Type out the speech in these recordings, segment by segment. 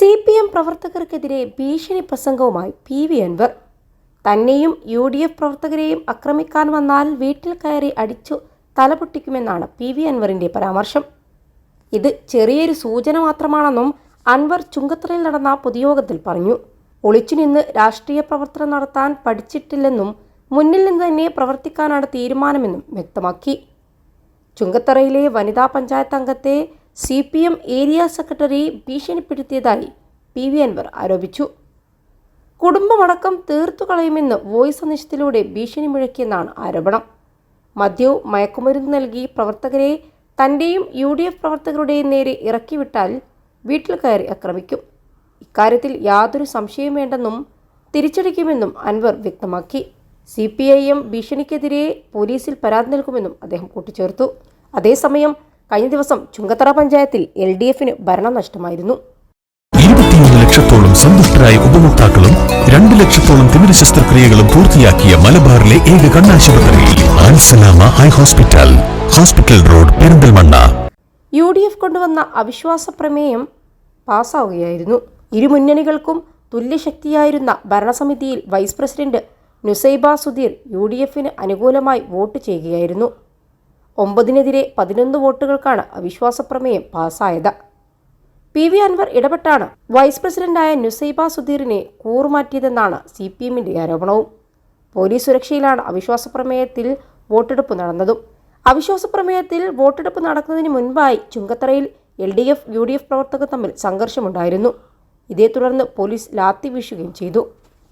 C P M പ്രവർത്തകർക്കെതിരെ ഭീഷണി പ്രസംഗവുമായി P V Anwar. തന്നെയും U D F പ്രവർത്തകരെയും ആക്രമിക്കാൻ വന്നാൽ വീട്ടിൽ കയറി അടിച്ചു തലപൊട്ടിക്കുമെന്നാണ് പി വി അൻവറിന്റെ പരാമർശം. ഇത് ചെറിയൊരു സൂചന മാത്രമാണെന്നും അൻവർ ചുങ്കത്തറയിൽ നടന്ന പൊതുയോഗത്തിൽ പറഞ്ഞു. ഒളിച്ചുനിന്ന് രാഷ്ട്രീയ പ്രവർത്തനം നടത്താൻ പഠിച്ചിട്ടില്ലെന്നും മുന്നിൽ നിന്ന് തന്നെ പ്രവർത്തിക്കാനാണ് തീരുമാനമെന്നും വ്യക്തമാക്കി. ചുങ്കത്തറയിലെ വനിതാ പഞ്ചായത്ത് അംഗത്തെ സി പി എം ഏരിയ സെക്രട്ടറിയെ ഭീഷണിപ്പെടുത്തിയതായി പി വി അൻവർ ആരോപിച്ചു. കുടുംബമടക്കം തീർത്തു കളയുമെന്ന് വോയിസ് സന്ദേശത്തിലൂടെ ഭീഷണി മുഴക്കിയെന്നാണ് ആരോപണം. മദ്യവും മയക്കുമരുന്ന് നൽകി പ്രവർത്തകരെ തന്റെയും യു ഡി എഫ് പ്രവർത്തകരുടെയും നേരെ ഇറക്കിവിട്ടാൽ വീട്ടിൽ കയറി ആക്രമിക്കും ഇക്കാര്യത്തിൽ യാതൊരു സംശയവും വേണ്ടെന്നും തിരിച്ചടിക്കുമെന്നും അൻവർ വ്യക്തമാക്കി. സി പി ഐ എം ഭീഷണിക്കെതിരെ പോലീസിൽ പരാതി നൽകുമെന്നും അദ്ദേഹം കൂട്ടിച്ചേർത്തു. അതേസമയം കഴിഞ്ഞ ദിവസം ചുങ്കത്തറ പഞ്ചായത്തിൽ എൽ ഡി എഫിന് ഭരണം നഷ്ടമായിരുന്നു. ഇരുപത്തിയൊന്ന് ലക്ഷത്തോളം സന്തുഷ്ടരായ ഉപഭോക്താക്കളും രണ്ട് ലക്ഷത്തോളം തിമിര ശസ്ത്രക്രിയകളും പൂർത്തിയാക്കിയ മലബാറിലെ ഏക കണ്ണാശുപത്രി ആൻസലാമ high hospital hospital road Perinthalmanna. U D F കൊണ്ടുവന്ന അവിശ്വാസ പ്രമേയം പാസ്സാവുകയായിരുന്നു ഇരുമുന്നണികൾക്കും തുല്യശക്തിയായിരുന്ന ഭരണസമിതിയിൽ vice president Nusaiba Sudheer U D എഫിന് അനുകൂലമായി വോട്ട് ചെയ്യുകയായിരുന്നു. ഒമ്പതിനെതിരെ പതിനൊന്ന് വോട്ടുകൾക്കാണ് അവിശ്വാസ പ്രമേയം പാസായത്. പി വി അൻവർ ഇടപെട്ടാണ് വൈസ് പ്രസിഡന്റായ നുസൈബ സുധീറിനെ കൂറുമാറ്റിയതെന്നാണ് സി പി എമ്മിന്റെ ആരോപണവും. പോലീസ് സുരക്ഷയിലാണ് അവിശ്വാസ പ്രമേയത്തിൽ വോട്ടെടുപ്പ് നടന്നതും. അവിശ്വാസ പ്രമേയത്തിൽ വോട്ടെടുപ്പ് നടക്കുന്നതിന് മുൻപായി ചുങ്കത്തറയിൽ L D F U D F പ്രവർത്തകർ തമ്മിൽ സംഘർഷമുണ്ടായിരുന്നു. ഇതേ തുടർന്ന് പോലീസ് ലാത്തി വീശുകയും ചെയ്തു.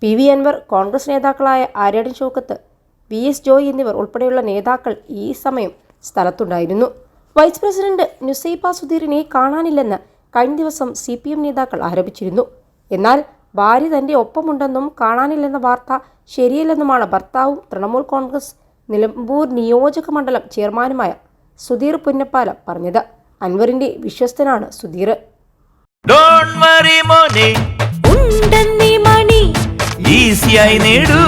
പി വി അൻവർ കോൺഗ്രസ് നേതാക്കളായ ആര്യാടൻ ഷോക്കത്ത് വി എസ് ജോയ് എന്നിവർ ഉൾപ്പെടെയുള്ള നേതാക്കൾ ഈ സമയം സ്ഥലത്തുണ്ടായിരുന്നു. വൈസ് പ്രസിഡന്റ് നുസൈബ സുധീറിനെ കാണാനില്ലെന്ന് കഴിഞ്ഞ ദിവസം സി പി എം നേതാക്കൾ ആരോപിച്ചിരുന്നു. എന്നാൽ ഭാര്യ തന്റെ ഒപ്പമുണ്ടെന്നും കാണാനില്ലെന്ന വാർത്ത ശരിയല്ലെന്നുമാണ് ഭർത്താവും തൃണമൂൽ കോൺഗ്രസ് നിലമ്പൂർ നിയോജക മണ്ഡലം ചെയർമാനുമായ സുധീർ പുന്നപ്പാല പറഞ്ഞത്. അൻവറിന്റെ വിശ്വസ്തനാണ് സുധീർ. ഡോൺ വറി മോനെ. ഉണ്ടെന്നീ മണി. ഈസിയായി നേടൂ.